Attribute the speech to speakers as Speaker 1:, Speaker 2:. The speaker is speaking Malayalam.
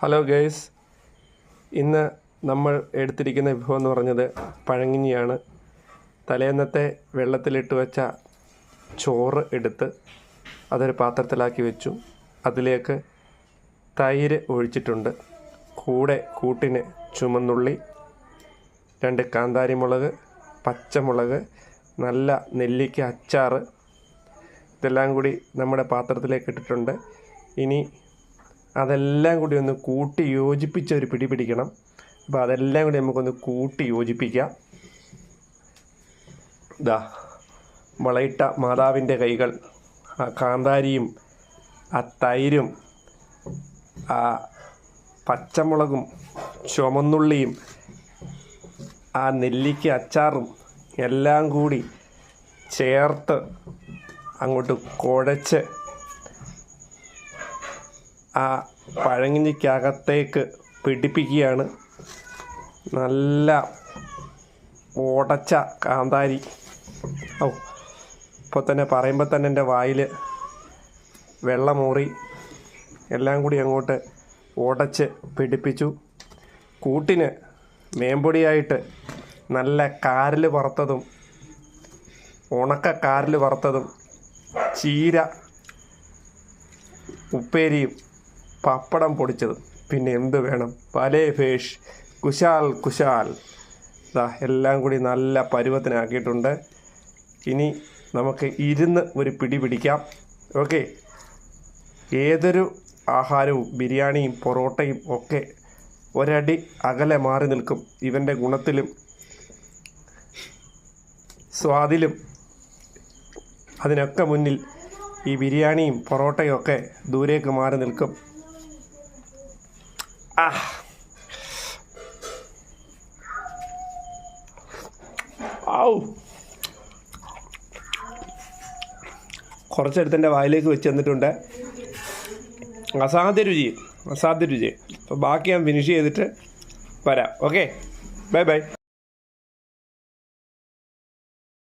Speaker 1: ഹലോ ഗേഴ്സ് ഇന്ന് നമ്മൾ എടുത്തിരിക്കുന്ന വിഭവം എന്ന് പറഞ്ഞത് പഴങ്ങിനിയാണ്. തലേന്നത്തെ വെള്ളത്തിലിട്ട് വെച്ച ചോറ് എടുത്ത് അതൊരു പാത്രത്തിലാക്കി വെച്ചു. അതിലേക്ക് തൈര് ഒഴിച്ചിട്ടുണ്ട്. കൂടെ കൂട്ടിന് ചുമന്നുള്ളി രണ്ട് കാന്താരിമുളക് പച്ചമുളക് നല്ല നെല്ലിക്ക അച്ചാറ്. ഇതെല്ലാം കൂടി നമ്മുടെ പാത്രത്തിലേക്ക് ഇട്ടിട്ടുണ്ട്. ഇനി അതെല്ലാം കൂടി ഒന്ന് കൂട്ടി യോജിപ്പിച്ച് ഒരു പിടി പിടിക്കണം. അപ്പോൾ അതെല്ലാം കൂടി നമുക്കൊന്ന് കൂട്ടി യോജിപ്പിക്കാം. ഇതാ മുളയിട്ട മാതാവിന്റെ കൈകൾ ആ കാന്താരിയും ആ തൈരും ആ പച്ചമുളകും ചുമന്നുള്ളിയും ആ നെല്ലിക്ക അച്ചാറും എല്ലാം കൂടി ചേർത്ത് അങ്ങോട്ട് കുഴച്ച് ആ പഴങ്ങിനിക്കകത്തേക്ക് പിടിപ്പിക്കുകയാണ്. നല്ല ഉടച്ച കാന്താരി. ഓ ഇപ്പോൾ തന്നെ പറയുമ്പോൾ തന്നെ എന്റെ വായിൽ വെള്ളമൂറി. എല്ലാം കൂടി അങ്ങോട്ട് ഉടച്ച് പിടിപ്പിച്ചു. കൂട്ടിന് മേമ്പൊടിയായിട്ട് നല്ല കാരിൽ വറുത്തതും ഉണക്ക കാരിൽ വറുത്തതും ചീര ഉപ്പേരിയും പപ്പടം പൊടിച്ചത്. പിന്നെ എന്ത് വേണം? പലേ ഫേഷ്. കുശാൽ കുശാൽ. ഇതാ എല്ലാം കൂടി നല്ല പരുവത്തിനാക്കിയിട്ടുണ്ട്. ഇനി നമുക്ക് ഇരുന്ന് ഒരു പിടി പിടിക്കാം. ഓക്കെ. ഏതൊരു ആഹാരവും ബിരിയാണിയും പൊറോട്ടയും ഒക്കെ ഒരടി അകലെ മാറി നിൽക്കും. ഇവന്റെ ഗുണത്തിലും സ്വാദിലും അതിനൊക്കെ മുന്നിൽ ഈ ബിരിയാണിയും പൊറോട്ടയും ഒക്കെ ദൂരേക്ക് മാറി നിൽക്കും. ആ. ഔ. കുറച്ചെടുത്ത് എന്റെ വായിലേക്ക് വെച്ച് തന്നിട്ടുണ്ട്. അസാധ്യ രുചി അസാധ്യ രുചി. അപ്പോൾ ബാക്കി ഞാൻ ഫിനിഷ് ചെയ്തിട്ട് വരാം. Okay bye bye